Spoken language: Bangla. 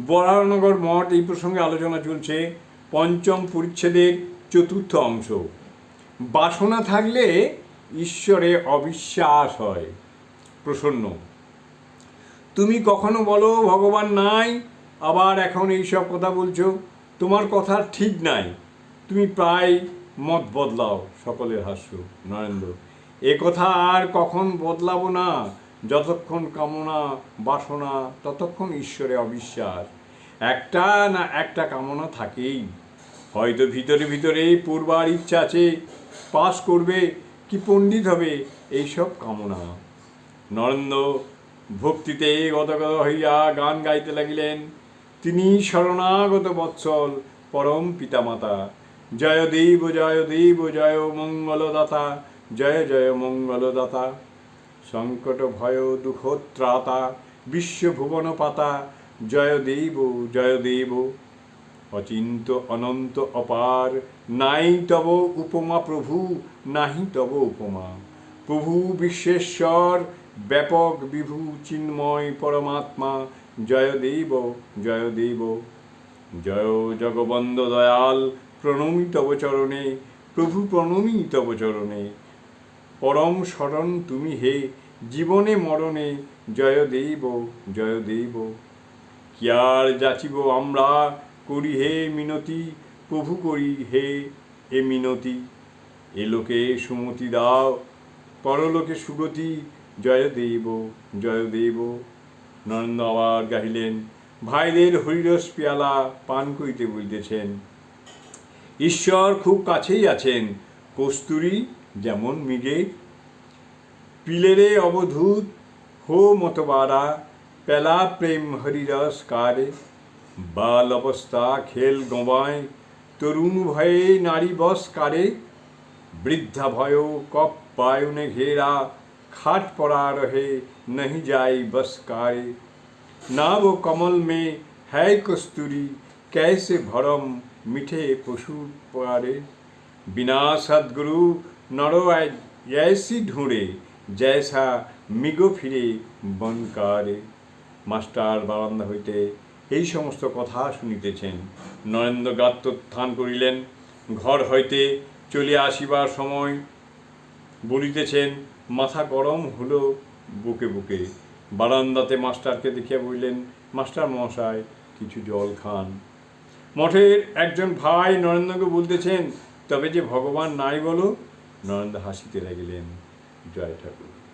বরানগর মঠ এই প্রসঙ্গে আলোচনা চলছে পঞ্চম পরিচ্ছেদের চতুর্থ অংশ। বাসনা থাকলে ঈশ্বরে অবিশ্বাস হয়। প্রসন্ন। তুমি কখনো বলো, ভগবান নাই, আবার এখন এইসব কথা বলছো। তোমার কথা ঠিক নাই। তুমি প্রায় মত বদলাও সকলের হাস্য। নরেন্দ্র, এ কথা আর কখন বদলাবো না। যতক্ষণ কামনা, বাসনা, ততক্ষণ ঈশ্বরে অবিশ্বাস। একটা না একটা কামনা থাকেই। হয়তো ভিতরে ভিতরেই পূর্বার ইচ্ছা আছে পাস করবে, কি পণ্ডিত হবে এইসব কামনা। নরেন্দ্র ভক্তিতে গদগদ হইয়া গান গাইতে লাগিলেন। তিনি শরণাগত বৎসল পরম পিতামাতা। জয় দেব জয় দেব, জয় মঙ্গলদাতা, জয় জয় মঙ্গলদাতা। সংকট ভয় দুঃখ ত্রাতা বিশ্বভুবন পাতা জয় দেব জয় দেব অচিন্ত অনন্ত অপার, নাই তব উপমা প্রভু, নাহি তব উপমা। প্রভু বিশ্বেশ্বর, ব্যাপক বিভু, চিন্ময় পরমাত্মা জয় দেব জয় দেব জয় জগবন্দ দয়াল প্রণমী তব চরণে, প্রভু প্রণমী তব চরণে। পরম শরণ তুমি হে জীবনে মরণে জয় দেব জয় দেব কি আর যাচিব আমরা করি হে মিনতি, প্রভু করি হে এ মিনতি। এ লোকে সুমতি দাও, পরলোকে সুগতি, জয় দেব জয় দেব নন্দ আবার গাহিলেন, ভাইদের হরিরস পেয়ালা পান করিতে বলিতেছেন, ঈশ্বর খুব কাছেই আছেন, কস্তুরী যেমন মৃগে পিলেরে অবধূত হো মতবারা পেলা প্রেম হরিরস কারে বাল অবস্থা খেল গবায় তরুণ ভয়ে নারী বস কারে বৃদ্ধা ভয় কপ পায়নে ঘেরা খাট পড়া রহে नहीं जाई बस कारे ना वो कमल में है कस्तूरी कैसे भरम मिठे पशु पारे बिना सदगुरु नरो ऐसी ढूंढे जैसा মিগো ফিরে বনকারে মাস্টার বারান্দা হইতে এই সমস্ত কথা শুনিতেছেন নরেন্দ্র গাত্রোত্থান করিলেন ঘর হইতে চলিয়া আসিবার সময় বলিতেছেন মাথা গরম হলো বুকে বুকে বারান্দাতে মাস্টারকে দেখিয়া বললেন মাস্টার মশাই কিছু জল খান মঠের একজন ভাই নরেন্দ্রকে বলতেছেন তবে যে ভগবান নাই বলো নরেন্দ্র হাসিতে লাগিলেন জয় ঠাকুর